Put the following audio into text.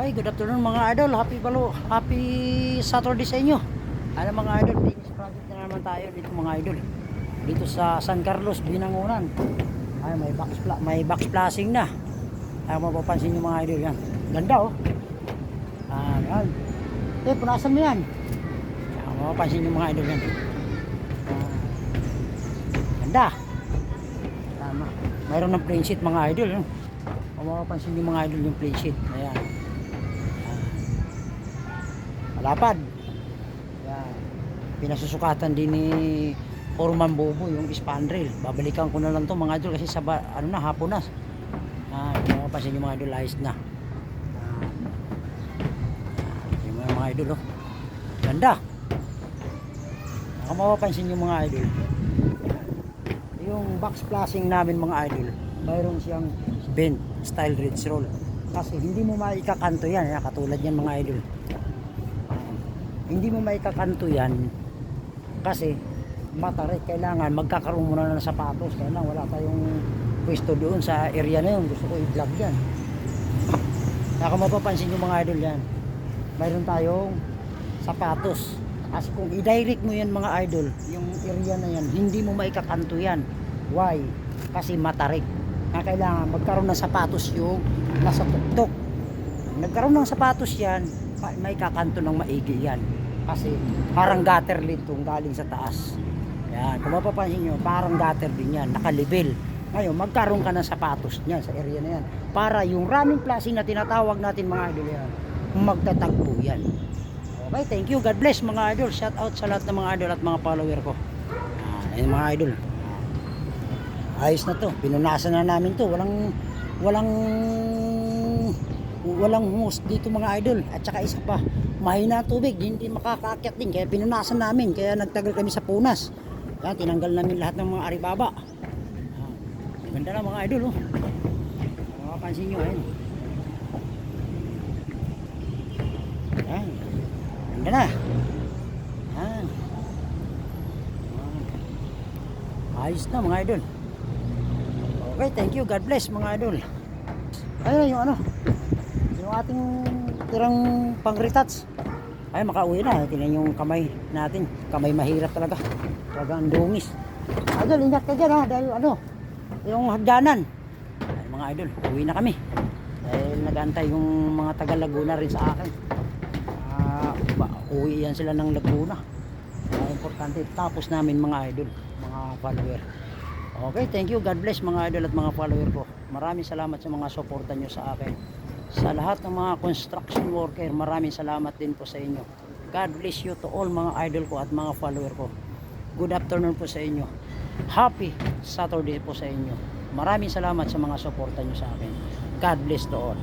Okay, good afternoon mga idol. Happy balo, happy Saturday sa inyo. Ano mga idol, finish project na naman tayo dito mga idol. Dito sa San Carlos, Binangonan. Ay, may box may box flashing na. Ay, mapapansin niyo mga idol yan. Ganda oh. Ah, yan. Eh, punasan mo yan. Ay, mapapansin niyo mga idol yan. Ah, ganda. Tama. Mayroon ng print sheet mga idol. Kung mapapansin niyo mga idol yung print sheet. Ayan. Malapad. Yan. Pinasusukatan din ni Foreman Bobo yung spandrel. Babalikan ko na lang to mga idol kasi sa ano na hapon na. Ah, kung mapapansin yung mga idol ayos na. Yung mga, mga idol oh. Ganda. Kung mapapansin yung mga idol. Yung box flashing namin mga idol, mayroon siyang bent style ridge roll. Kasi hindi mo maikakanto yan, katulad yan mga idol hindi mo maikakanto yan. Kasi matarik kailangan magkakaroon muna ng sapatos. Kaya lang wala tayong pwesto doon sa area na yun. Gusto ko i-vlog yan. Kung mapapansin yung mga idol yan mayroon tayong sapatos. Kasi kung i-direct mo yan mga idol yung area na yan hindi mo maikakanto yan. Why? kasi matarik kaya kailangan magkaroon ng sapatos yung nasa tuktok. Nagkaroon ng sapatos yan may kakanto ng maigi yan kasi parang gutter lid itong galing sa taas. Yan kung mapapansin nyo parang gutter din yan nakalibel ngayon magkaroon ka ng sapatos niyan sa area na yan. Para yung running flashing na tinatawag natin mga idol yan magtatagpo yan. Okay thank you. God bless mga idol. Shout out sa lahat ng mga idol at mga follower ko. Yan mga idol. Ayos na to. Pinunasan na namin to. Walang walang walang hose dito mga idol. At saka isa pa mahina tubig hindi makakaakyat din kaya pinunasan namin kaya nagtagal kami sa punas kaya tinanggal namin lahat ng mga aribaba ah, ganda mga idol oh. makapansin nyo ayun Ayan. ganda na Ayan. Ah. ayos na mga idol okay thank you God bless mga idol ayun yung ano yung ating tirang pang retouch ay makauwi na. Tingnan yung kamay natin. Kamay mahirap talaga. Talaga ang dungis. Idol ingat ka dyan ha? Dahil ano yung hagdanan. Ay, mga idol uwi na kami. Dahil nagantay yung mga taga Laguna rin sa akin. Ba, uwi yan sila ng Laguna. Ah, importante tapos namin mga idol mga follower. Okay, thank you. God bless mga idol at mga follower ko. Maraming salamat sa mga suporta nyo sa akin. Sa lahat ng mga construction worker, maraming salamat din po sa inyo. God bless you to all mga idol ko at mga follower ko. Good afternoon po sa inyo. Happy Saturday po sa inyo. Maraming salamat sa mga suporta nyo sa akin. God bless to all.